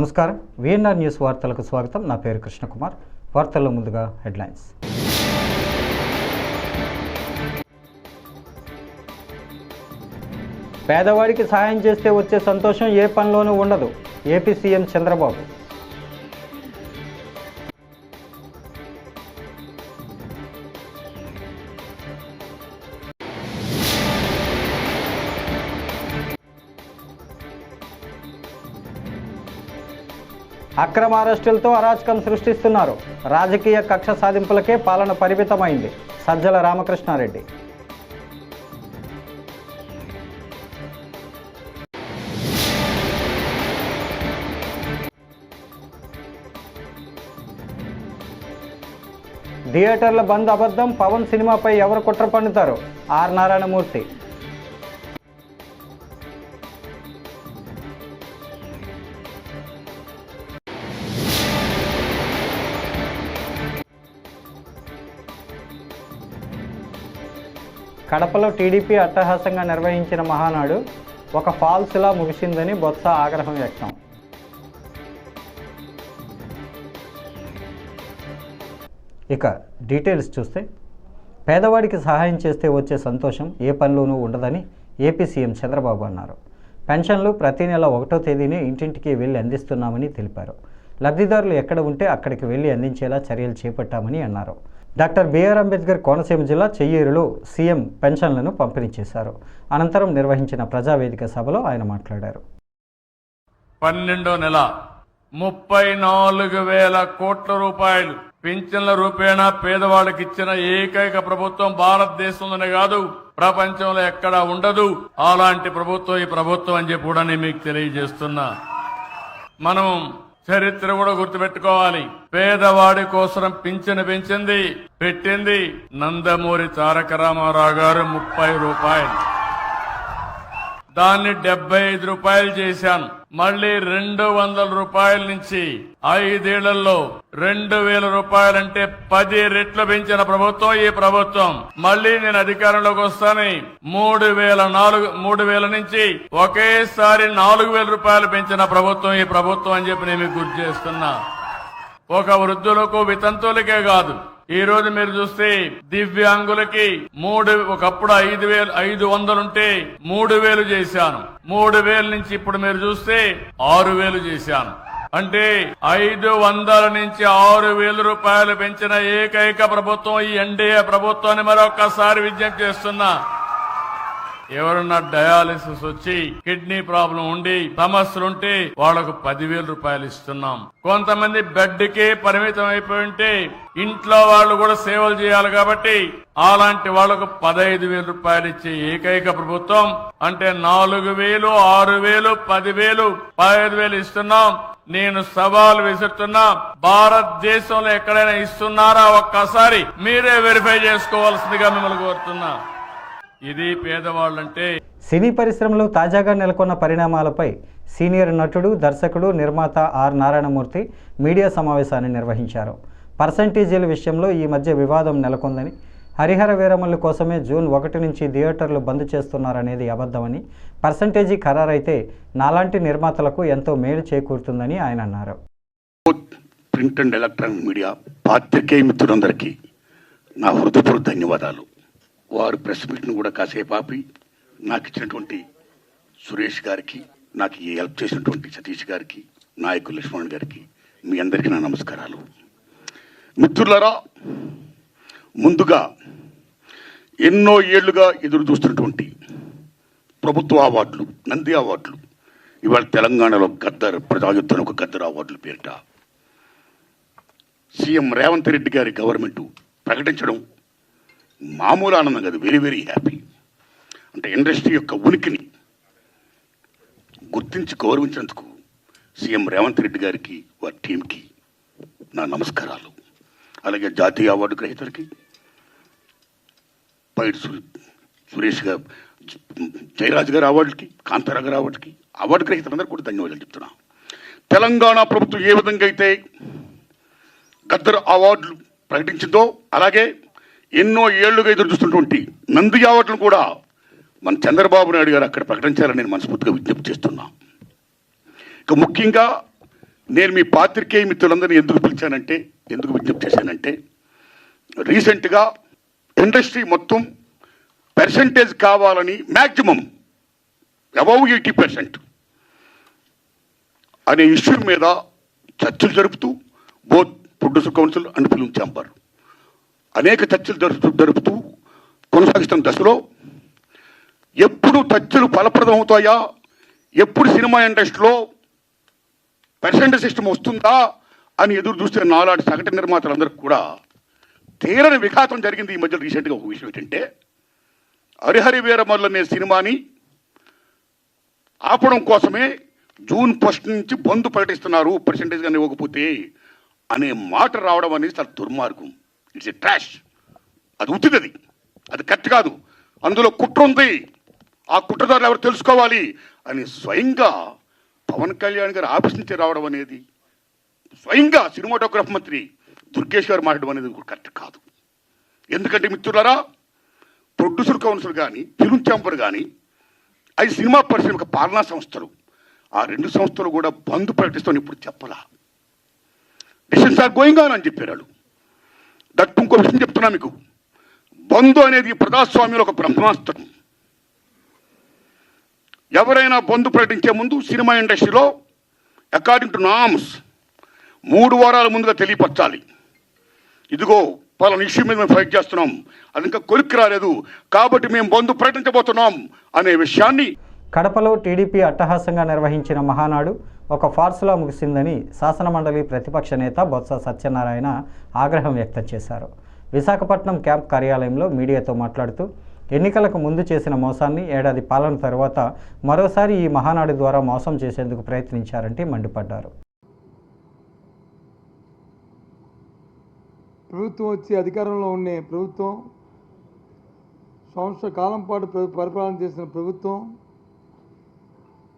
నమస్కారం. VNR news వార్తలకు స్వాగతం. నా పేరు కృష్ణకుమార్. వార్తల్లో ముందుగా హెడ్లైన్స్. పేదవాడికి సహాయం చేస్తే వచ్చే సంతోషం ఏ పనిలోనూ ఉండదు. AP CM Chandrababu. అక్రమ అరెస్టులతో అరాచకం సృష్టిస్తున్నారు. రాజకీయ కక్ష సాధింపులకే పాలన పరిమితమైంది. సజ్జల రామకృష్ణారెడ్డి. థియేటర్ల బంద్ అబద్ధం పవన్ సినిమాపై ఎవరు కుట్ర పన్నుతారు? ఆర్ నారాయణమూర్తి. కడపలో టీడీపీ అట్టహాసంగా నిర్వహించిన మహానాడు ఒక ఫాల్స్లా ముగిసిందని బొత్స ఆగ్రహం వ్యక్తం. ఇక డీటెయిల్స్ చూస్తే పేదవాడికి సహాయం చేస్తే వచ్చే సంతోషం ఏ పనిలోనూ ఉండదని ఏపీ సీఎం చంద్రబాబు అన్నారు. పెన్షన్లు ప్రతి నెల ఒకటో తేదీనే ఇంటింటికి వెళ్ళి అందిస్తున్నామని తెలిపారు. లబ్ధిదారులు ఎక్కడ ఉంటే అక్కడికి వెళ్ళి అందించేలా చర్యలు చేపట్టామని అన్నారు. డాక్టర్ బిఆర్ అంబేద్కర్ కోనసీమ జిల్లా చెయ్యూరులో సీఎం పెన్షన్లను పంపిణీ చేశారు. అనంతరం నిర్వహించిన ప్రజావేదిక సభలో ఆయన మాట్లాడారు. పన్నెండో నెల ముప్పై నాలుగు వేల కోట్ల రూపాయలు పింఛన్ల రూపేణా పేదవాళ్ళకి ఇచ్చిన ఏకైక ప్రభుత్వం భారతదేశంలోనే కాదు ప్రపంచంలో ఎక్కడా ఉండదు. అలాంటి ప్రభుత్వం ఈ ప్రభుత్వం అని చెప్పి కూడా నేను మీకు తెలియజేస్తున్నా. మనం చరిత్ర కూడా గుర్తుపెట్టుకోవాలి. పేదవాడి కోసం పింఛను పెంచింది పెట్టింది. నందమూరి తారక రామారావు గారు ముప్పై రూపాయలు. దాన్ని డెబ్బై ఐదు రూపాయలు చేశాను. మళ్ళీ రెండు వందల రూపాయల నుంచి ఐదేళ్ళలో రెండు వేల రూపాయలంటే పది రెట్లు పెంచిన ప్రభుత్వం ఈ ప్రభుత్వం. మళ్ళీ నేను అధికారంలోకి వస్తాను మూడు వేల నాలుగు మూడు వేల నుంచి ఒకేసారి నాలుగు వేల రూపాయలు పెంచిన ప్రభుత్వం ఈ ప్రభుత్వం అని చెప్పి నేను గుర్తు చేస్తున్నా. ఒక వృద్ధులకు వితంతువులకే కాదు. ఈ రోజు మీరు చూస్తే దివ్యాంగులకి మూడు ఒకప్పుడు ఐదు వేలు ఐదు వందలుంటే మూడు వేలు చేశాను. మూడు వేల నుంచి ఇప్పుడు మీరు చూస్తే ఆరు వేలు చేశాను. అంటే ఐదు వందల నుంచి ఆరు వేల రూపాయలు పెంచిన ఏకైక ప్రభుత్వం ఈ ఎన్డీఏ ప్రభుత్వాన్ని మరొకసారి విజ్ఞప్తి చేస్తున్నా. ఎవరన్నా డయాలిసిస్ వచ్చి కిడ్నీ ప్రాబ్లం ఉండి సమస్యలుంటే వాళ్ళకు పదివేల రూపాయలు ఇస్తున్నాం. కొంతమంది బెడ్ కే పరిమితం అయిపోయి ఉంటే ఇంట్లో వాళ్ళు కూడా సేవలు చేయాలి కాబట్టి అలాంటి వాళ్ళకు పదహైదు వేల రూపాయలు ఇచ్చే ఏకైక ప్రభుత్వం అంటే నాలుగు వేలు ఆరు వేలు పదివేలు పదహైదు వేలు ఇస్తున్నాం. నేను సవాల్ విసురుతున్నా భారతదేశంలో ఎక్కడైనా ఇస్తున్నారా ఒక్కసారి మీరే వెరిఫై చేసుకోవాల్సిందిగా మిమ్మల్ని కోరుతున్నా. ఇది పేదవాళ్ళంటే సినీ పరిశ్రమలో తాజాగా నెలకొన్న పరిణామాలపై సీనియర్ నటుడు దర్శకుడు నిర్మాత ఆర్ నారాయణమూర్తి మీడియా సమావేశాన్ని నిర్వహించారు. పర్సంటేజీల విషయంలో ఈ మధ్య వివాదం నెలకొందని హరిహర వీరమల్లు కోసమే జూన్ ఒకటి నుంచి థియేటర్లు బంద్ చేస్తున్నారనేది అబద్ధమని పర్సంటేజీ ఖరారైతే నాలాంటి నిర్మాతలకు ఎంతో మేలు చేకూరుతుందని ఆయన అన్నారు. ప్రింట్ అండ్ ఎలక్ట్రానిక్ మీడియా పాత్రికేయ మిత్రులందరికీ నా హృదయపూర్వక ధన్యవాదాలు. వారు ప్రెస్ మీట్ను కూడా కాసేపు ఆపి నాకు ఇచ్చినటువంటి సురేష్ గారికి నాకు ఈ హెల్ప్ చేసినటువంటి సతీష్ గారికి నాయకులు లక్ష్మణ్ గారికి మీ అందరికీ నా నమస్కారాలు. మిత్రులరా ముందుగా ఎన్నో ఏళ్ళుగా ఎదురు చూస్తున్నటువంటి ప్రభుత్వ అవార్డులు నంది అవార్డులు ఇవాళ తెలంగాణలో గద్దర్ ప్రజాయుద్ధం ఒక గద్దర్ అవార్డులు పేరిట సీఎం రేవంత్ రెడ్డి గారి గవర్నమెంట్ ప్రకటించడం మామూలు ఆనందం కాదు. వెరీ వెరీ హ్యాపీ అంటే ఇండస్ట్రీ యొక్క ఉనికిని గుర్తించి గౌరవించినందుకు సీఎం రేవంత్ రెడ్డి గారికి వారి టీంకి నా నమస్కారాలు. అలాగే జాతీయ అవార్డు గ్రహీతలకి పైడి సురేష్ గారు జయరాజ్ గారి అవార్డుకి కాంతారా గారి అవార్డుకి అవార్డు గ్రహీతలందరూ కూడా ధన్యవాదాలు చెప్తున్నా. తెలంగాణ ప్రభుత్వం ఏ విధంగా అయితే గద్దర్ అవార్డులు ప్రకటించిందో అలాగే ఎన్నో ఏళ్ళుగా ఎదురు చూస్తున్నటువంటి నందు అవార్డులను కూడా మన చంద్రబాబు నాయుడు గారు అక్కడ ప్రకటించాలని నేను మనస్ఫూర్తిగా విజ్ఞప్తి చేస్తున్నా. ఇక ముఖ్యంగా నేను మీ పాత్రికేయ మిత్రులందరినీ ఎందుకు పిలిచానంటే ఎందుకు విజ్ఞప్తి చేశానంటే రీసెంట్గా ఇండస్ట్రీ మొత్తం పర్సంటేజ్ కావాలని మ్యాక్సిమం అబౌవ్ ఎయిటీ పర్సెంట్ అనే ఇష్యూ మీద చర్చలు జరుపుతూ both producer council and film chamber అనేక చర్చలు జరుపుతూ జరుపుతూ కొనసాగిస్తున్న దశలో. ఎప్పుడు చర్చలు ఫలప్రదం అవుతాయా? ఎప్పుడు సినిమా ఇండస్ట్రీలో పర్సెంటేజ్ సిస్టమ్ వస్తుందా అని ఎదురు చూస్తే నాలాంటి సగటు నిర్మాతలందరికీ కూడా తీరని విఘాతం జరిగింది ఈ మధ్య రీసెంట్గా ఒక విషయం ఏంటంటే హరిహరి వీరమల్లు అనే సినిమాని ఆపడం కోసమే జూన్ ఫస్ట్ నుంచి బంద్ ప్రకటిస్తున్నారు పర్సంటేజ్ కానీ ఇవ్వకపోతే అనే మాట రావడం అనేది చాలా దుర్మార్గం. ఇట్స్ ఎ ట్రాష్ అది ఉచితది అది కరెక్ట్ కాదు. అందులో కుట్ర ఉంది. ఆ కుట్రదారులు ఎవరు తెలుసుకోవాలి? అని స్వయంగా పవన్ కళ్యాణ్ గారు ఆఫీస్ నుంచి రావడం అనేది స్వయంగా సినిమాటోగ్రఫ్ మంత్రి దుర్గేష్ గారు మాట్లాడడం అనేది కూడా కరెక్ట్ కాదు. ఎందుకంటే మిత్రులారా ప్రొడ్యూసర్ కౌన్సిల్ కానీ ఫిల్మ్ ఛాంబర్ కానీ అది సినిమా పరిశ్రమ పాలనా సంస్థలు ఆ రెండు సంస్థలు కూడా బంద్ ప్రకటిస్తాను ఇప్పుడు చెప్పలా? డిసిషన్స్ ఆర్ గోయింగ్ ఆన్ అని చెప్పారు దట్ ఇంకో విషయం చెప్తున్నా మీకు. బంధు అనేది ప్రజాస్వామ్యంలో ఒక బ్రహ్మాస్త్రం. ఎవరైనా బంధు ప్రకటించే ముందు సినిమా ఇండస్ట్రీలో అకార్డింగ్ టు నామ్స్ మూడు వారాల ముందుగా తెలియపరచాలి. ఇదిగో పలానా ఇష్యూ మీద మేము ఫైట్ చేస్తున్నాం. అది ఇంకా కొలిక్కి రాలేదు. కాబట్టి మేము బంధు ప్రకటించబోతున్నాం అనే విషయాన్ని కడపలో టీడీపీ అట్టహాసంగా నిర్వహించిన మహానాడు ఒక ఫార్సులా ముగిసిందని శాసనమండలి ప్రతిపక్ష నేత బొత్స సత్యనారాయణ ఆగ్రహం వ్యక్తం చేశారు. విశాఖపట్నం క్యాంప్ కార్యాలయంలో మీడియాతో మాట్లాడుతూ ఎన్నికలకు ముందు చేసిన మోసాన్ని ఏడాది పాలన తర్వాత మరోసారి ఈ మహానాడు ద్వారా మోసం చేసేందుకు ప్రయత్నించారంటే మండిపడ్డారు. ప్రభుత్వం వచ్చి అధికారంలో ఉండే ప్రభుత్వం సంవత్సర కాలం పాటు పరిపాలన చేసిన ప్రభుత్వం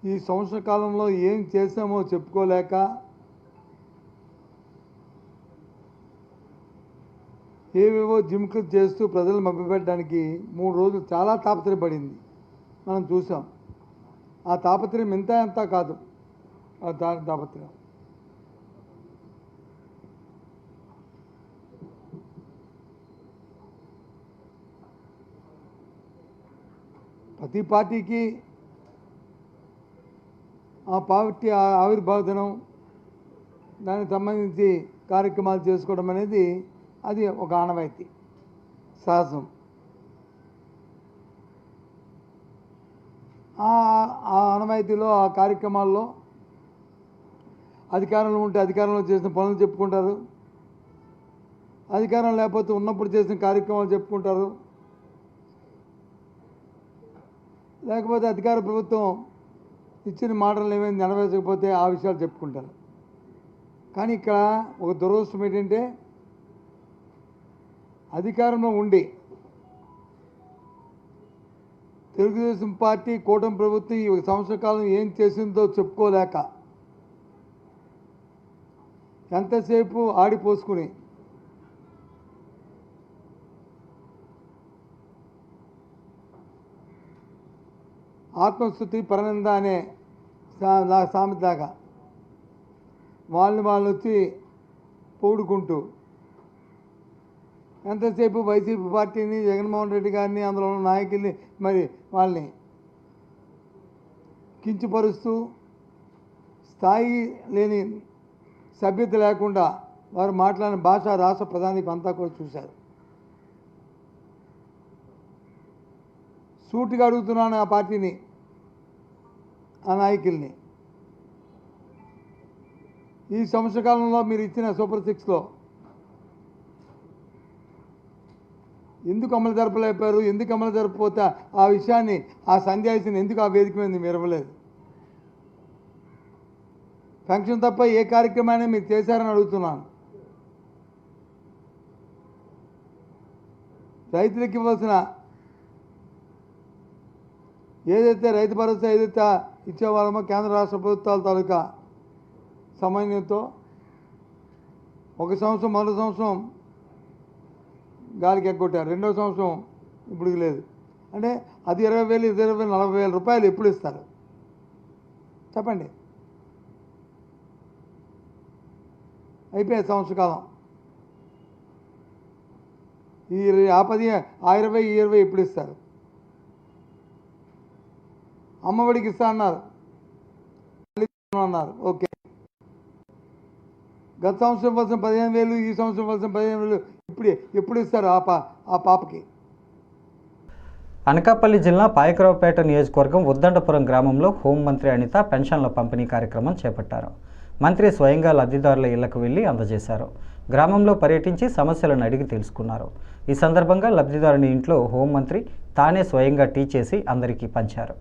ఈ సంవత్సర కాలంలో ఏం చేశామో చెప్పుకోలేక ఏవేవో జిమ్కు చేస్తూ ప్రజలు మభ్యపెట్టడానికి మూడు రోజులు చాలా తాపత్రయపడింది మనం చూసాం. ఆ తాపత్రయం ఇంత ఎంత కాదు. ఆ దా తాపత్రయం. ప్రతి పార్టీకి ఆ పార్టీ ఆ- ఆవిర్భావ దినం దానికి సంబంధించి కార్యక్రమాలు చేసుకోవడం అనేది అది ఒక ఆనవాయితీ సహజం. ఆ- ఆ ఆనవాయితీలో ఆ కార్యక్రమాల్లో అధికారంలో ఉంటే అధికారంలో చేసిన పనులు చెప్పుకుంటారు. అధికారం లేకపోతే ఉన్నప్పుడు చేసిన కార్యక్రమాలు చెప్పుకుంటారు. లేకపోతే అధికార ప్రభుత్వం ఇచ్చిన మాటలు ఏమైంది నెరవేర్చకపోతే ఆ విషయాలు చెప్పుకుంటారు. కానీ ఇక్కడ ఒక దురదృష్టం ఏంటంటే అధికారంలో ఉండి తెలుగుదేశం పార్టీ కూటమి ప్రభుత్వం ఈ సంవత్సర కాలం ఏం చేసిందో చెప్పుకోలేక ఎంతసేపు ఆడిపోసుకుని ఆత్మస్థుతి పరనంద అనే సా- లా- సామెత దాకా. వాళ్ళని వాళ్ళు వచ్చి పొగుడుకుంటూ ఎంతసేపు వైసీపీ పార్టీని జగన్మోహన్ రెడ్డి గారిని అందులో ఉన్న నాయకుల్ని మరి వాళ్ళని కించుపరుస్తూ స్థాయి లేని సభ్యత లేకుండా వారు మాట్లాడిన భాష రాష్ట్ర ప్రధాని అంతా కూడా చూశారు. సూటిగా అడుగుతున్నాను ఆ పార్టీని. ఆ నాయకుల్ని ఈ సంవత్సర కాలంలో మీరు ఇచ్చిన సూపర్ సిక్స్లో ఎందుకు అమలు జరపలేకపోయారు? ఎందుకు అమలు జరపకపోతే ఆ విషయాన్ని ఆ సంధ్యాయిని ఎందుకు ఆ వేదిక మీద మీరు ఇవ్వలేదు? ఫంక్షన్ తప్ప ఏ కార్యక్రమాన్ని మీరు చేశారని అడుగుతున్నాను. రైతులకు ఇవ్వాల్సిన ఏదైతే రైతు భరోసా ఏదైతే ఇచ్చేవాళ్ళమో కేంద్ర రాష్ట్ర ప్రభుత్వాల తాలూకా సమన్వయంతో ఒక సంవత్సరం మరో సంవత్సరం గాలికి ఎగ్గొట్టారు. రెండో సంవత్సరం ఇప్పుడు లేదు. అంటే అది ఇరవై వేలు ఇది ఇరవై వేలు నలభై వేల రూపాయలు ఎప్పుడు ఇస్తారు? చెప్పండి. అయిపోయే సంవత్సర కాలం. ఈ ఆ పది ఆ ఇరవై ఈ ఇరవై ఎప్పుడు ఇస్తారు? అమ్మఒడికి ఇస్తా అన్నారు. అన్నారు. ఓకే. గత సంవత్సరం ఇవ్వాల్సిన పదిహేను వేలు ఈ సంవత్సరం ఇవ్వాల్సిన పదిహేను వేలు ఇప్పుడు ఎప్పుడు ఇస్తారు ఆ పా ఆ పాపకి? అనకాపల్లి జిల్లా పాయకరావుపేట నియోజకవర్గం ఉద్దండపురం గ్రామంలో హోంమంత్రి అనిత పెన్షన్ల పంపిణీ కార్యక్రమం చేపట్టారు. మంత్రి స్వయంగా లబ్ధిదారుల ఇళ్ళకు వెళ్ళి అందజేశారు. గ్రామంలో పర్యటించి సమస్యలను అడిగి తెలుసుకున్నారు. ఈ సందర్భంగా లబ్ధిదారుని ఇంట్లో హోంమంత్రి తానే స్వయంగా టీ చేసి అందరికీ పంచారు.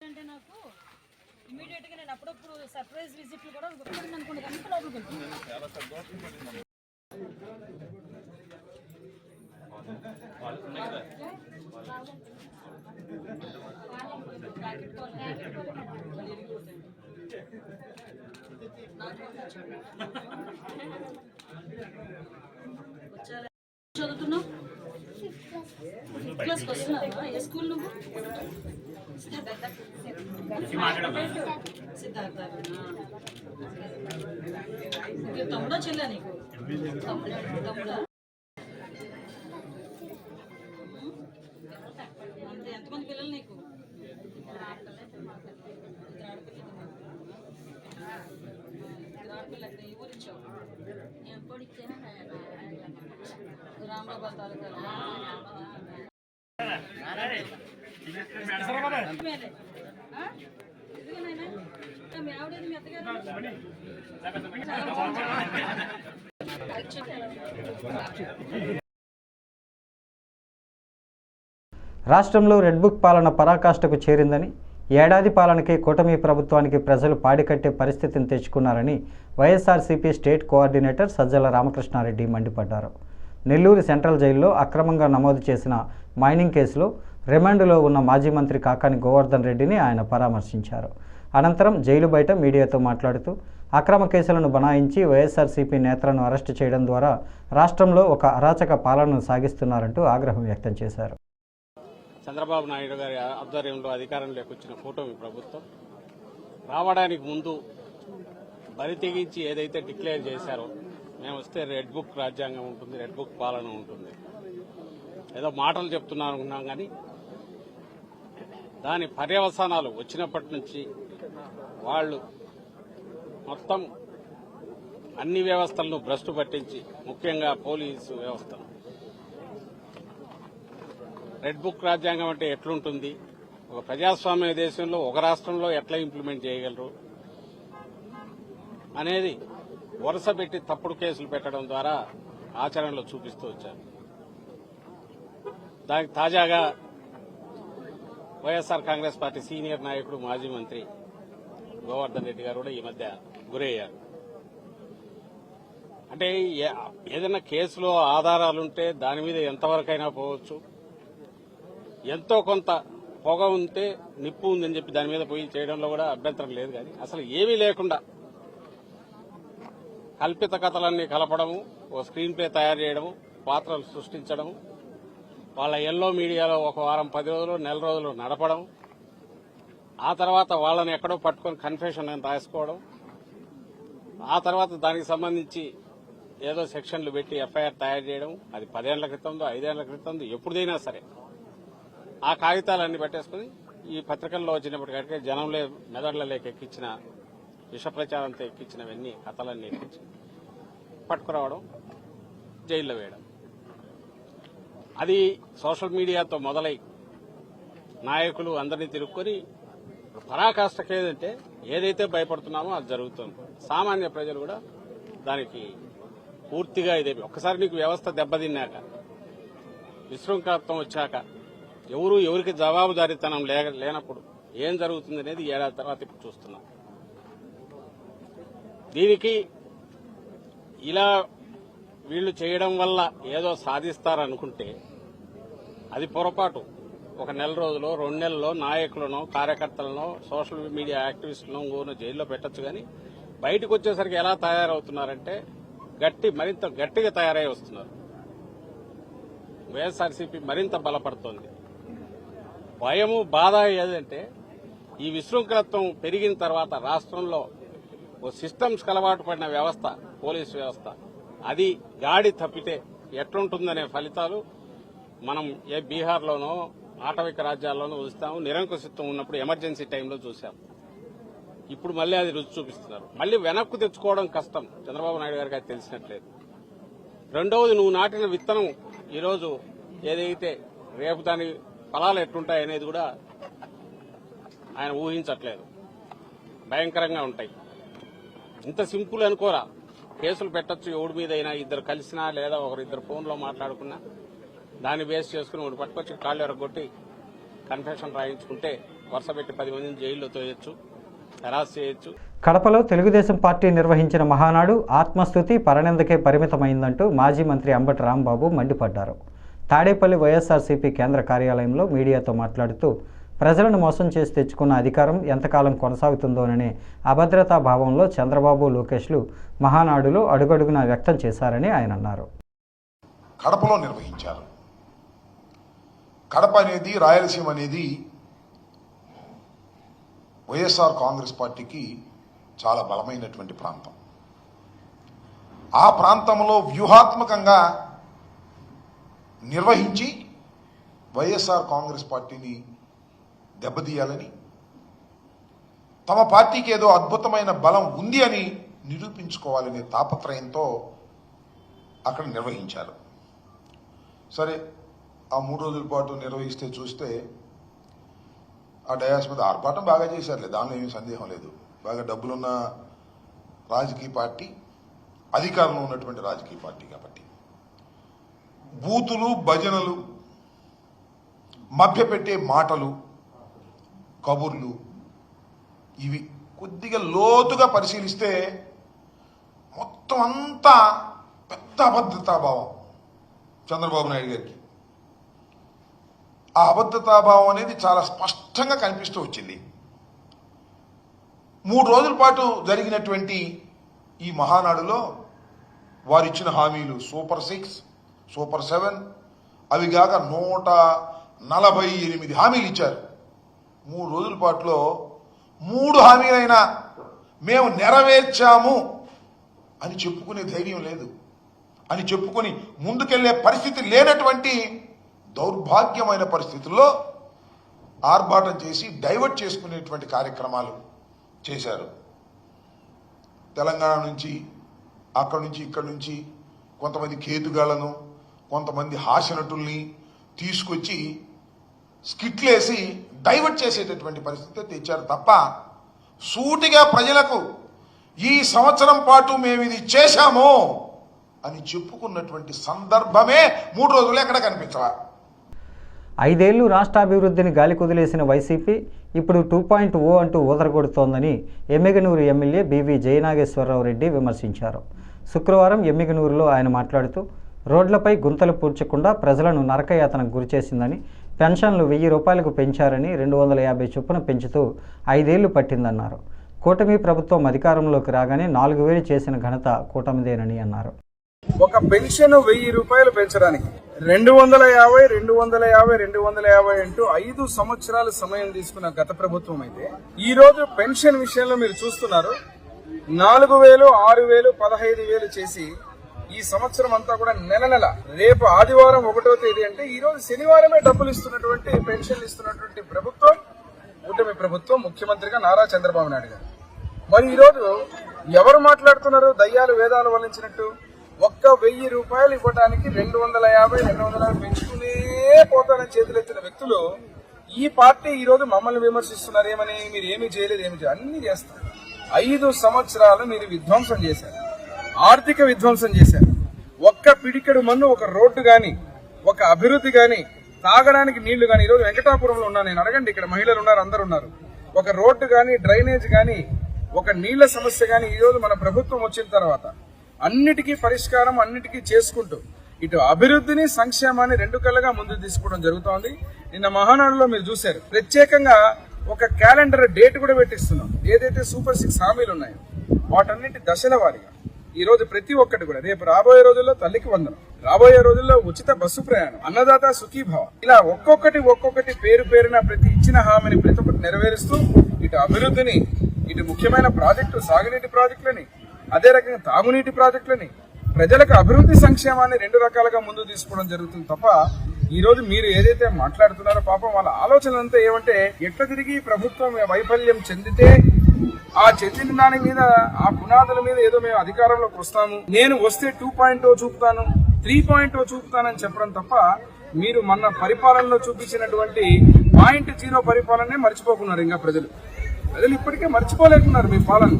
అంటే నాకు ఇమీడియట్గా నేను అప్పుడప్పుడు సర్ప్రైజ్ విజిట్లు కూడా గుర్తుంది అనుకోండి కనుక లోపలికి వచ్చారా? చదువుతున్నావు? క్లాస్కి వస్తున్నావా? ఏ స్కూల్ నువ్వు? సిద్ధార్థ. తమ్ముడా చెల్లా నీకు? తమ్ముడా. తమ్ముడా అంతే ఎంతమంది పిల్లలు నీకు? ఇద్దరు ఆడపిల్లలు, ఏ తాలూకా మేలే. ఆ? ఇదిగో నాయనా. ఆ, మీ ఆవిడేది మీ అత్తగారు రాష్ట్రంలో రెడ్ బుక్ పాలన పరాకాష్ఠకు చేరిందని ఏడాది పాలనకే కూటమి ప్రభుత్వానికి ప్రజలు పాడికట్టే పరిస్థితిని తెచ్చుకున్నారని YSRCP state coordinator Sajjala Ramakrishna Reddy మండిపడ్డారు. నెల్లూరు సెంట్రల్ జైల్లో అక్రమంగా నమోదు చేసిన మైనింగ్ కేసులో రిమాండ్లో ఉన్న మాజీ మంత్రి కాకాని గోవర్ధన్ రెడ్డిని ఆయన పరామర్శించారు. అనంతరం జైలు బయట మీడియాతో మాట్లాడుతూ అక్రమ కేసులను బనాయించి వైఎస్ఆర్సీపీ నేతలను అరెస్టు చేయడం ద్వారా రాష్ట్రంలో ఒక అరాచక పాలనను సాగిస్తున్నారంటూ ఆగ్రహం వ్యక్తం చేశారు. చంద్రబాబు నాయుడు గారి ఆధ్వర్యంలో అధికారంలోకి వచ్చిన కూటమి ప్రభుత్వం. రావడానికి ముందు బరి తెగించి ఏదైతే డిక్లేర్ చేశారో మేము వస్తే రెడ్ బుక్ రాజ్యాంగం ఉంటుంది రెడ్ బుక్ పాలన ఉంటుంది. ఏదో మాటలు చెప్తున్నాను అనుకున్నాం కానీ దాని పర్యవసానాలు వచ్చినప్పటి నుంచి వాళ్ళు మొత్తం అన్ని వ్యవస్థలను భ్రష్టు పట్టించి ముఖ్యంగా పోలీసు వ్యవస్థను. రెడ్ బుక్ రాజ్యాంగం అంటే ఎట్లుంటుంది? ఒక ప్రజాస్వామ్య దేశంలో ఒక రాష్ట్రంలో ఎట్లా ఇంప్లిమెంట్ చేయగలరు? అనేది వరుస పెట్టి తప్పుడు కేసులు పెట్టడం ద్వారా ఆచరణలో చూపిస్తూ వచ్చారు. దానికి తాజాగా వైఎస్ఆర్ కాంగ్రెస్ పార్టీ సీనియర్ నాయకుడు మాజీ మంత్రి గోవర్ధన్ రెడ్డి గారు కూడా ఈ మధ్య గురయ్యారు. అంటే ఏదైనా కేసులో ఆధారాలుంటే దాని మీద ఎంతవరకైనా పోవచ్చు. ఎంతో కొంత పొగ ఉంటే నిప్పు ఉందని చెప్పి దాని మీద పోయి చేయడంలో కూడా అభ్యంతరం లేదు కానీ అసలు ఏమీ లేకుండా కల్పిత కథలన్నీ కలపడము ఓ స్క్రీన్ ప్లే తయారు చేయడము పాత్రలు సృష్టించడము వాళ్ళ ఎల్లో మీడియాలో ఒక వారం పది రోజులు నెల రోజులు నడపడం ఆ తర్వాత వాళ్ళని ఎక్కడో పట్టుకొని కన్ఫెషన్ అని రాసుకోవడం. ఆ తర్వాత దానికి సంబంధించి ఏదో సెక్షన్లు పెట్టి ఎఫ్ఐఆర్ తయారు చేయడం. అది పదేళ్ళ క్రితందో ఐదేళ్ళ క్రితందో ఎప్పుడైనా సరే. ఆ కాగితాలన్నీ పెట్టేసుకుని ఈ పత్రికల్లో వచ్చినప్పటికీ జనంలో లేక ఎక్కించిన విష ప్రచారంతో ఎక్కించినవన్నీ కథలన్నీ ఎక్కించి పట్టుకురావడం జైల్లో వేయడం. అది సోషల్ మీడియాతో మొదలై నాయకులు అందరినీ తిరుక్కొని పరాకాష్టకి ఏదంటే ఏదైతే భయపడుతున్నామో అది జరుగుతుంది. సామాన్య ప్రజలు కూడా దానికి పూర్తిగా ఇదే. ఒక్కసారి నీకు వ్యవస్థ దెబ్బతిన్నాక విశృంఖలత్వం వచ్చాక ఎవరు ఎవరికి జవాబుదారీతనం లేనప్పుడు ఏం జరుగుతుంది అనేది ఏడాది తర్వాత ఇప్పుడు చూస్తున్నాం. దీనికి ఇలా వీళ్ళు చేయడం వల్ల ఏదో సాధిస్తారనుకుంటే అది పొరపాటు. ఒక నెల రోజులో రెండు నెలల్లో నాయకులను కార్యకర్తలను సోషల్ మీడియా యాక్టివిస్టులను ఇంకోను జైల్లో పెట్టొచ్చు కానీ బయటకు వచ్చేసరికి ఎలా తయారవుతున్నారంటే గట్టి మరింత గట్టిగా తయారై వస్తున్నారు. వైఎస్ఆర్సీపీ మరింత బలపడుతోంది. భయము బాధ ఏదంటే ఈ విశృంఖలత్వం పెరిగిన తర్వాత రాష్ట్రంలో ఓ సిస్టమ్స్ అలవాటు పడిన వ్యవస్థ పోలీస్ వ్యవస్థ. అది గాడి తప్పితే ఎట్లుంటుందనే ఫలితాలు మనం ఏ బీహార్లోనో ఆటవిక రాజ్యాల్లోనూ చూస్తాము నిరంకుశిత్వం ఉన్నప్పుడు ఎమర్జెన్సీ టైంలో చూసాం ఇప్పుడు మళ్ళీ అది రుచి చూపిస్తున్నారు. మళ్ళీ వెనక్కు తెచ్చుకోవడం కష్టం. చంద్రబాబు నాయుడు గారికి అది తెలిసినట్లేదు. రెండవది నువ్వు నాటిన విత్తనం ఈరోజు ఏదైతే రేపు దాని ఫలాలు ఎట్లుంటాయి అనేది కూడా ఆయన ఊహించట్లేదు. భయంకరంగా ఉంటాయి. ఇంత సింపుల్ అనుకోరా. కేసులు పెట్టొచ్చు ఎవడి మీద అయినా ఇద్దరు కలిసినా లేదా ఒకరిద్దరు ఫోన్లో మాట్లాడుకున్నా. దాన్ని బేస్ చేసుకుని ఒకటి పట్టుకొచ్చి కాళ్ళు ఎరగొట్టి కన్ఫెషన్ రాయించుకుంటే వరుస పెట్టి పది మందిని జైల్లో తోయొచ్చు హెరాస్ చేయొచ్చు. కడపలో తెలుగుదేశం పార్టీ నిర్వహించిన మహానాడు ఆత్మస్థుతి పరనిందకే పరిమితమైందంటూ మాజీ మంత్రి అంబటి రాంబాబు మండిపడ్డారు. తాడేపల్లి వైఎస్ఆర్సీపీ కేంద్ర కార్యాలయంలో మీడియాతో మాట్లాడుతూ ప్రజలను మోసం చేసి తెచ్చుకున్న అధికారం ఎంతకాలం కొనసాగుతుందోననే అభద్రతా భావంలో చంద్రబాబు లోకేష్లు మహానాడులో అడుగడుగునా వ్యక్తం చేశారని ఆయన అన్నారు. కడపలో నిర్వహించారు. కడప అనేది రాయలసీమ అనేది వైఎస్ఆర్ కాంగ్రెస్ పార్టీకి చాలా బలమైనటువంటి ప్రాంతం. ఆ ప్రాంతంలో వ్యూహాత్మకంగా నిర్వహించి వైఎస్ఆర్ కాంగ్రెస్ పార్టీని దెబ్బతీయాలని? తమ పార్టీకి ఏదో అద్భుతమైన బలం ఉంది అని నిరూపించుకోవాలనే తాపత్రయంతో అక్కడ నిర్వహించారు. సరే ఆ మూడు రోజుల పాటు నిర్వహిస్తే చూస్తే ఆ డయాస్ మీద ఆర్భాటం బాగా చేశారులే దానిలో ఏమీ సందేహం లేదు. బాగా డబ్బులున్న రాజకీయ పార్టీ అధికారంలో ఉన్నటువంటి రాజకీయ పార్టీ కాబట్టి. బూతులు భజనలు మభ్యపెట్టే మాటలు కబుర్లు ఇవి కొద్దిగా లోతుగా పరిశీలిస్తే మొత్తం అంతా పెద్ద అభద్రతాభావం చంద్రబాబు నాయుడు గారికి. ఆ అబద్ధతాభావం అనేది చాలా స్పష్టంగా కనిపిస్తూ వచ్చింది. మూడు రోజుల పాటు జరిగినటువంటి ఈ మహానాడులో వారు ఇచ్చిన హామీలు సూపర్ సిక్స్ సూపర్ సెవెన్ అవి కాక నూట నలభై ఎనిమిది హామీలు ఇచ్చారు. మూడు రోజుల పాటులో మూడు హామీలైనా మేము నెరవేర్చాము అని చెప్పుకునే ధైర్యం లేదు. అని చెప్పుకొని ముందుకెళ్ళే పరిస్థితి లేనటువంటి దౌర్భాగ్యమైన పరిస్థితుల్లో ఆర్భాటం చేసి డైవర్ట్ చేసుకునేటువంటి కార్యక్రమాలు చేశారు. తెలంగాణ నుంచి అక్కడి నుంచి ఇక్కడి నుంచి కొంతమంది కేతుగాళ్ళను కొంతమంది హాస్యనటుల్ని తీసుకొచ్చి స్కిట్లేసి డైవర్ట్ చేసేటటువంటి పరిస్థితి తెచ్చారు తప్ప సూటిగా ప్రజలకు ఈ సంవత్సరం పాటు మేము ఇది చేశాము అని చెప్పుకున్నటువంటి సందర్భమే మూడు రోజులు ఎక్కడ కనిపించరా ఐదేళ్ళు రాష్ట్రాభివృద్ధిని గాలి కుదిలేసిన వైసీపీ ఇప్పుడు టూ పాయింట్ ఓ అంటూ ఊదరగొడుతోందని Emmiganur MLA B V Jayanageswararao Reddy విమర్శించారు. శుక్రవారం ఎమ్మిగనూరులో ఆయన మాట్లాడుతూ రోడ్లపై గుంతలు పూడ్చకుండా ప్రజలను నరకయాతనకు గురిచేసిందని పెన్షన్లు వెయ్యి రూపాయలకు పెంచారని రెండు వందల యాభై చొప్పున పెంచుతూ ఐదేళ్ళు పట్టిందన్నారు. కూటమి ప్రభుత్వం అధికారంలోకి రాగానే నాలుగు వేలు చేసిన ఘనత కూటమిదేనని అన్నారు. ఒక పెన్షన్ వెయ్యి రూపాయలు పెంచడానికి రెండు వందల యాభై రెండు వందల యాభై రెండు వందల యాభై అంటూ ఐదు సంవత్సరాల సమయం తీసుకున్న గత ప్రభుత్వం అయితే ఈ రోజు పెన్షన్ విషయంలో మీరు చూస్తున్నారు. నాలుగు వేలు ఆరు వేలు పదహైదు వేలు చేసి ఈ సంవత్సరం అంతా కూడా నెల నెల రేపు ఆదివారం ఒకటో తేదీ అంటే ఈ రోజు శనివారమే డబ్బులు ఇస్తున్నటువంటి పెన్షన్లు ఇస్తున్నటువంటి ప్రభుత్వం కూటమి ప్రభుత్వం ముఖ్యమంత్రిగా నారా చంద్రబాబు నాయుడు గారు. మరి ఈరోజు ఎవరు మాట్లాడుతున్నారు? దయ్యాలు వేదాలు వల్లించినట్టు ఒక్క వెయ్యి రూపాయలు ఇవ్వడానికి రెండు వందల యాభై రెండు వందల పెంచుకునే పోతానని చేతులెత్తిన వ్యక్తులు ఈ పార్టీ ఈరోజు మమ్మల్ని విమర్శిస్తున్నారు. ఏమని? మీరు ఏమీ చేయలేదు ఏమి అన్ని చేస్తారు. ఐదు సంవత్సరాలు మీరు విధ్వంసం చేశారు. ఆర్థిక విధ్వంసం చేశారు. ఒక్క పిడికెడు మన్ను ఒక రోడ్డు కానీ ఒక అభివృద్ధి కానీ తాగడానికి నీళ్ళు కానీ ఈరోజు వెంకటాపురంలో ఉన్నా నేను అడగండి ఇక్కడ మహిళలు ఉన్నారు అందరు ఉన్నారు. ఒక రోడ్డు కానీ డ్రైనేజ్ కానీ ఒక నీళ్ళ సమస్య కానీ ఈరోజు మన ప్రభుత్వం వచ్చిన తర్వాత అన్నిటికీ పరిష్కారం అన్నిటికీ చేసుకుంటూ ఇటు అభివృద్ధిని సంక్షేమాన్ని రెండు కళ్ళగా ముందుకు తీసుకోవడం జరుగుతోంది. నిన్న మహానాడులో మీరు చూశారు. ప్రత్యేకంగా ఒక క్యాలెండర్ డేట్ కూడా పెట్టిస్తున్నాం. ఏదైతే సూపర్ సిక్స్ హామీలు ఉన్నాయో వాటన్నిటి దశల వారీగా. ఈ రోజు ప్రతి ఒక్కటి కూడా. రేపు రాబోయే రోజుల్లో తల్లికి వందనం. రాబోయే రోజుల్లో ఉచిత బస్సు ప్రయాణం. అన్నదాత సుఖీభావ. ఇలా ఒక్కొక్కటి ఒక్కొక్కటి పేరు పేరున ప్రతి ఇచ్చిన హామీని ప్రతి ఒక్కటి నెరవేరుస్తూ ఇటు అభివృద్ధిని ఇటు ముఖ్యమైన ప్రాజెక్టు సాగునీటి ప్రాజెక్టులని అదే రకంగా తాగునీటి ప్రాజెక్టులని ప్రజలకు అభివృద్ధి సంక్షేమాన్ని రెండు రకాలుగా ముందు తీసుకోవడం జరుగుతుంది తప్ప ఈ రోజు మీరు ఏదైతే మాట్లాడుతున్నారో పాపం వాళ్ళ ఆలోచన అంతా ఏమంటే ఎట్లా తిరిగి ప్రభుత్వం వైఫల్యం చెందితే ఆ చెందిన దాని మీద ఆ పునాదుల మీద ఏదో మేము అధికారంలోకి వస్తాము. నేను వస్తే టూ పాయింట్ oh చూపుతాను త్రీ పాయింట్ oh చూపుతానని చెప్పడం తప్ప మీరు మన పరిపాలనలో చూపించినటువంటి పాయింట్ జీరో పరిపాలనే మర్చిపోకున్నారు ఇంకా ప్రజలు. ప్రజలు ఇప్పటికే మర్చిపోలేకున్నారు మీ పాలన.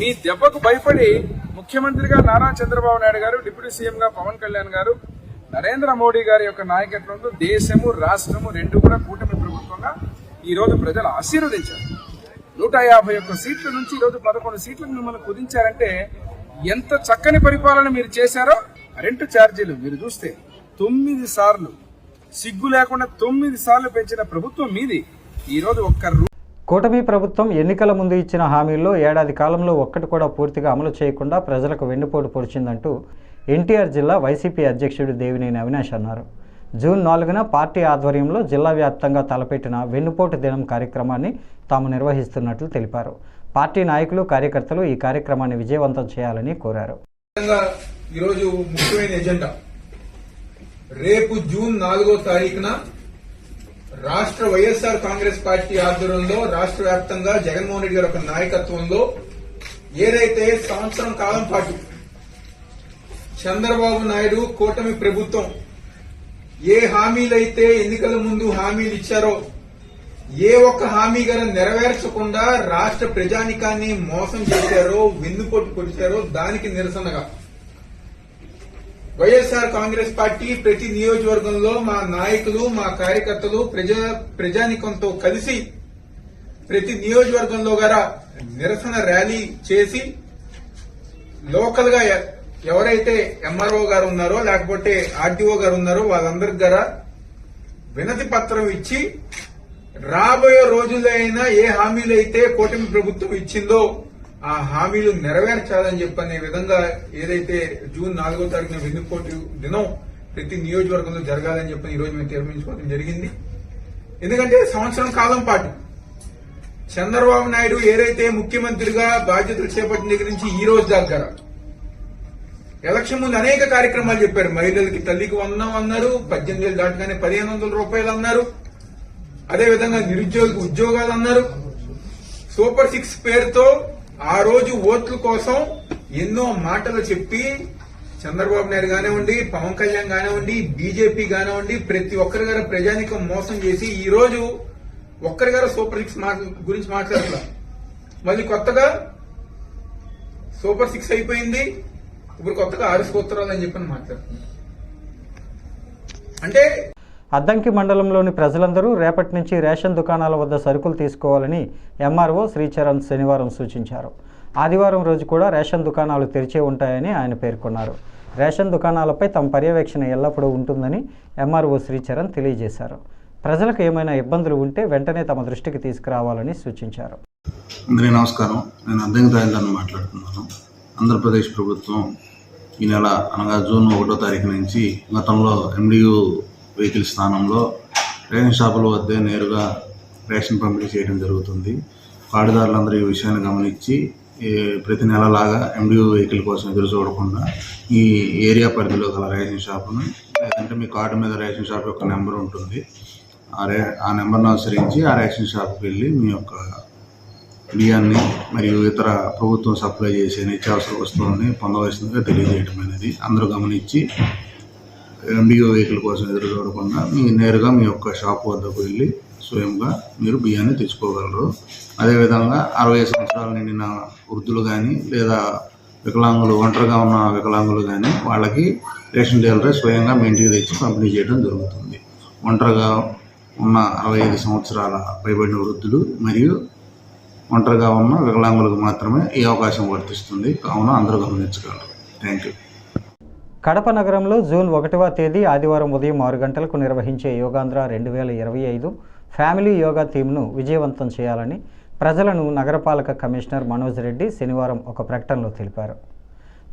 మీ దెబ్బకు భయపడి ముఖ్యమంత్రిగా నారా చంద్రబాబు నాయుడు గారు డిప్యూటీ సీఎంగా పవన్ కళ్యాణ్ గారు నరేంద్ర మోడీ గారి యొక్క నాయకత్వంలో దేశము రాష్ట్రము రెండు కూడా కూటమి ప్రభుత్వంగా ఈ రోజు ప్రజలు ఆశీర్వదించారు. నూట యాభై ఒక్క సీట్ల నుంచి ఈ రోజు పదకొండు సీట్లకు మిమ్మల్ని కుదించారంటే ఎంత చక్కని పరిపాలన మీరు చేశారో రెంట్ ఛార్జీలు మీరు చూస్తే తొమ్మిది సార్లు సిగ్గు లేకుండా తొమ్మిది సార్లు పెంచిన ప్రభుత్వం మీది. ఈరోజు ఒక్క కూటమి ప్రభుత్వం ఎన్నికల ముందు ఇచ్చిన హామీల్లో ఏడాది కాలంలో ఒక్కటి కూడా పూర్తిగా అమలు చేయకుండా ప్రజలకు వెన్నుపోటు పొడిచిందంటూ ఎన్టీఆర్ జిల్లా వైసీపీ అధ్యక్షుడు దేవినేని అవినాష్ అన్నారు. జూన్ నాలుగున పార్టీ ఆధ్వర్యంలో జిల్లా వ్యాప్తంగా తలపెట్టిన వెన్నుపోటు దినం కార్యక్రమాన్ని తాము నిర్వహిస్తున్నట్లు తెలిపారు. పార్టీ నాయకులు కార్యకర్తలు ఈ కార్యక్రమాన్ని విజయవంతం చేయాలని కోరారు. ఈరోజు ముఖ్యమైన ఎజెండా. రేపు జూన్ నాలుగో తారీఖున రాష్ట్ర వైఎస్ఆర్ కాంగ్రెస్ పార్టీ ఆధ్వర్యంలో రాష్ట్ర వ్యాప్తంగా జగన్మోహన్ రెడ్డి గారి యొక్క నాయకత్వంలో ఏదైతే సంవత్సరం కాలం పాటు చంద్రబాబు నాయుడు కూటమి ప్రభుత్వం ఏ హామీలైతే ఎన్నికల ముందు హామీలు ఇచ్చారో ఏ ఒక్క హామీ గారు నెరవేర్చకుండా రాష్ట్ర ప్రజానికాన్ని మోసం చేశారో వెన్నుపోటు పొడిచారో దానికి నిరసనగా. వైఎస్ఆర్ కాంగ్రెస్ పార్టీ ప్రతి నియోజకవర్గంలో మా నాయకులు మా కార్యకర్తలు ప్రజా ప్రజానికంతో కలిసి ప్రతి నియోజకవర్గంలో గారా నిరసన ర్యాలీ చేసి లోకల్గా ఎవరైతే ఎంఆర్ఓ గారు ఉన్నారో లేకపోతే ఆర్టీఓ గారు ఉన్నారో వాళ్ళందరికి గారా వినతి పత్రం ఇచ్చి రాబోయే రోజుల్లో అయినా ఏ హామీలు అయితే కూటమి ప్రభుత్వం ఇచ్చిందో ఆ హామీలు నెరవేర్చాలని చెప్పనే విధంగా ఏదైతే జూన్ నాలుగో తారీఖున వెన్నుపోటు దినం ప్రతి నియోజకవర్గంలో జరగాలని చెప్పని ఈ మేము తీర్మానించుకోవడం జరిగింది. ఎందుకంటే సంవత్సరం కాలం పాటు చంద్రబాబు నాయుడు ఏదైతే ముఖ్యమంత్రిగా బాధ్యతలు చేపట్టిన దగ్గర నుంచి ఈ రోజు దాకా ఎలక్షన్ ముందు అనేక కార్యక్రమాలు చెప్పారు. మహిళలకి తల్లికి వందనం అన్నారు పద్దెనిమిది వేలు దాటగానే పదిహేను వందల రూపాయలు అన్నారు. అదేవిధంగా నిరుద్యోగ ఉద్యోగాలు అన్నారు. సూపర్ సిక్స్ పేరుతో ఆ రోజు ఓట్ల కోసం ఎన్నో మాటలు చెప్పి చంద్రబాబు నాయుడు కానివ్వండి పవన్ కళ్యాణ్ కానివ్వండి బీజేపీ కానివ్వండి ప్రతి ఒక్కరి గారు ప్రజానికం మోసం చేసి ఈ రోజు ఒక్కరి గారు సూపర్ సిక్స్ గురించి మాట్లాడలా మళ్ళీ కొత్తగా సూపర్ సిక్స్ అయిపోయింది. ఇప్పుడు కొత్తగా ఆరు సూత్రాలు అని చెప్పని మాట్లాడుతున్నారు అంటే అద్దంకి మండలంలోని ప్రజలందరూ రేపటి నుంచి రేషన్ దుకాణాల వద్ద సరుకులు తీసుకోవాలని ఎంఆర్ఓ శ్రీచరణ్ శనివారం సూచించారు. ఆదివారం రోజు కూడా రేషన్ దుకాణాలు తెరిచే ఉంటాయని ఆయన పేర్కొన్నారు. రేషన్ దుకాణాలపై తమ పర్యవేక్షణ ఎల్లప్పుడూ ఉంటుందని ఎంఆర్ఓ శ్రీచరణ్ తెలియజేశారు. ప్రజలకు ఏమైనా ఇబ్బందులు ఉంటే వెంటనే తమ దృష్టికి తీసుకురావాలని సూచించారు. అందరికీ నమస్కారం. నేను అద్దెకి మాట్లాడుతున్నాను. ఆంధ్రప్రదేశ్ ప్రభుత్వం ఈ నెల అనగా జూన్ ఒకటో తారీఖు నుంచి గతంలో ఎండియు వెహికల్ స్థానంలో రేషన్ షాపుల వద్దే నేరుగా రేషన్ పంపిణీ చేయడం జరుగుతుంది. కార్డుదారులందరూ ఈ విషయాన్ని గమనించి ప్రతి నెలలాగా ఎండియు వెహికల్ కోసం ఎదురు చూడకుండా ఈ ఏరియా పరిధిలో గల రేషన్ షాపును లేదంటే మీ కార్డు మీద రేషన్ షాప్ యొక్క నెంబర్ ఉంటుంది. ఆ రే ఆ నెంబర్ను అనుసరించి ఆ రేషన్ షాప్కి వెళ్ళి మీ యొక్క బియ్యాన్ని మరియు ఇతర ప్రభుత్వం సప్లై చేసే నిత్యావసర వస్తువులని పొందవలసిందిగా తెలియజేయడం అనేది అందరూ గమనించి ఎంబీఓ వెహికల్ కోసం ఎదురు చూడకుండా మీరు నేరుగా మీ యొక్క షాప్ వద్దకు వెళ్ళి స్వయంగా మీరు బియ్యాన్ని తెచ్చుకోగలరు. అదేవిధంగా అరవై సంవత్సరాలు నిండిన వృద్ధులు కానీ లేదా వికలాంగులు ఒంటరిగా ఉన్న వికలాంగులు కానీ వాళ్ళకి రేషన్ డీలరే స్వయంగా మీ ఇంటికి తెచ్చి పంపిణీ చేయడం జరుగుతుంది. ఒంటరిగా ఉన్న అరవై ఐదు సంవత్సరాల పైబడిన వృద్ధులు మరియు ఒంటరిగా ఉన్న వికలాంగులకు మాత్రమే ఈ అవకాశం వర్తిస్తుంది. కావున అందరూ గమనించగలరు. థ్యాంక్ యూ కడప నగరంలో జూన్ ఒకటవ తేదీ ఆదివారం ఉదయం ఆరు గంటలకు నిర్వహించే యోగాంధ్ర రెండు వేల ఇరవై ఐదు ఫ్యామిలీ యోగా థీమ్ను విజయవంతం చేయాలని ప్రజలను నగరపాలక కమిషనర్ మనోజ్ రెడ్డి శనివారం ఒక ప్రకటనలో తెలిపారు.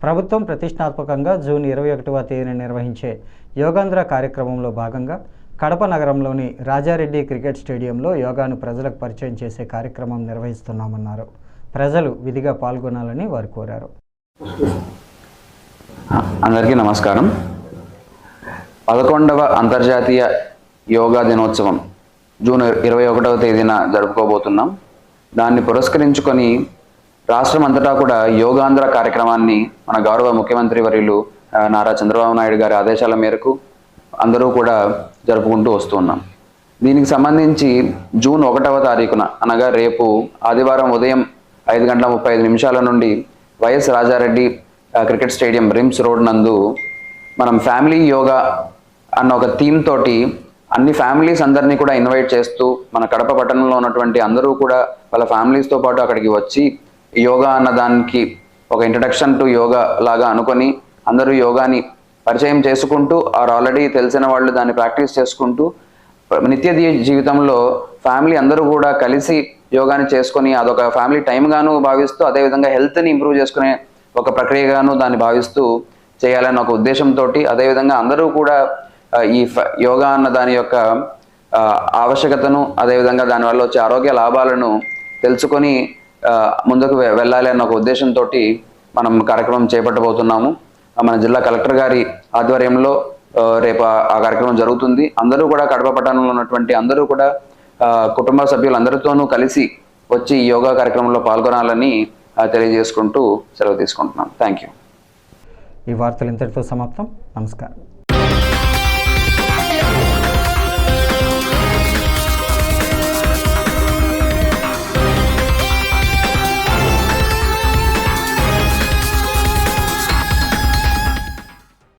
ప్రభుత్వం ప్రతిష్టాత్మకంగా జూన్ ఇరవై ఒకటవ తేదీన నిర్వహించే యోగాంధ్ర కార్యక్రమంలో భాగంగా కడప నగరంలోని రాజారెడ్డి క్రికెట్ స్టేడియంలో యోగాను ప్రజలకు పరిచయం చేసే కార్యక్రమం నిర్వహిస్తున్నామన్నారు. ప్రజలు విధిగా పాల్గొనాలని వారు కోరారు. అందరికీ నమస్కారం. పదకొండవ అంతర్జాతీయ యోగా దినోత్సవం జూన్ ఇరవై ఒకటవ తేదీన జరుపుకోబోతున్నాం. దాన్ని పురస్కరించుకొని రాష్ట్రం అంతటా కూడా యోగాంధ్ర కార్యక్రమాన్ని మన గౌరవ ముఖ్యమంత్రి వర్యులు నారా చంద్రబాబు నాయుడు గారి ఆదేశాల మేరకు అందరూ కూడా జరుపుకుంటూ వస్తున్నాం దీనికి సంబంధించి జూన్ ఒకటవ తారీఖున అనగా రేపు ఆదివారం ఉదయం ఐదు గంటల ముప్పై ఐదు నిమిషాల నుండి YS Raja Reddy cricket stadium RIMS road నందు మనం ఫ్యామిలీ యోగా అన్న ఒక థీమ్ తోటి అన్ని ఫ్యామిలీస్ అందరినీ కూడా ఇన్వైట్ చేస్తూ మన కడప పట్టణంలో ఉన్నటువంటి అందరూ కూడా వాళ్ళ ఫ్యామిలీస్తో పాటు అక్కడికి వచ్చి యోగా అన్న దానికి ఒక ఇంట్రడక్షన్ టు యోగా లాగా అనుకొని అందరూ యోగాని పరిచయం చేసుకుంటూ ఆర్ ఆల్రెడీ తెలిసిన వాళ్ళు దాన్ని ప్రాక్టీస్ చేసుకుంటూ నిత్య జీవితంలో ఫ్యామిలీ అందరూ కూడా కలిసి యోగాని చేసుకొని అదొక ఫ్యామిలీ టైంగాను భావిస్తూ అదేవిధంగా హెల్త్ని ఇంప్రూవ్ చేసుకునే ఒక ప్రక్రియగాను దాన్ని భావిస్తూ చేయాలన్న ఒక ఉద్దేశంతో అదేవిధంగా అందరూ కూడా ఈ ఫ- యోగా అన్న దాని యొక్క ఆవశ్యకతను అదేవిధంగా దానివల్ల వచ్చే ఆరోగ్య లాభాలను తెలుసుకొని ముందుకు వె- వెళ్ళాలి అన్న ఒక ఉద్దేశంతో మనం కార్యక్రమం చేపట్టబోతున్నాము. మన జిల్లా కలెక్టర్ గారి ఆధ్వర్యంలో రేపు ఆ కార్యక్రమం జరుగుతుంది. అందరూ కూడా కడప పట్టణంలో ఉన్నటువంటి అందరూ కూడా కుటుంబ సభ్యులందరితోనూ కలిసి వచ్చి ఈ యోగా కార్యక్రమంలో పాల్గొనాలని తెలియజేసుకుంటూ సెలవు తీసుకుంటున్నాం. థ్యాంక్ యూ ఈ వార్తలు ఇంతటితో సమాప్తం. నమస్కారం.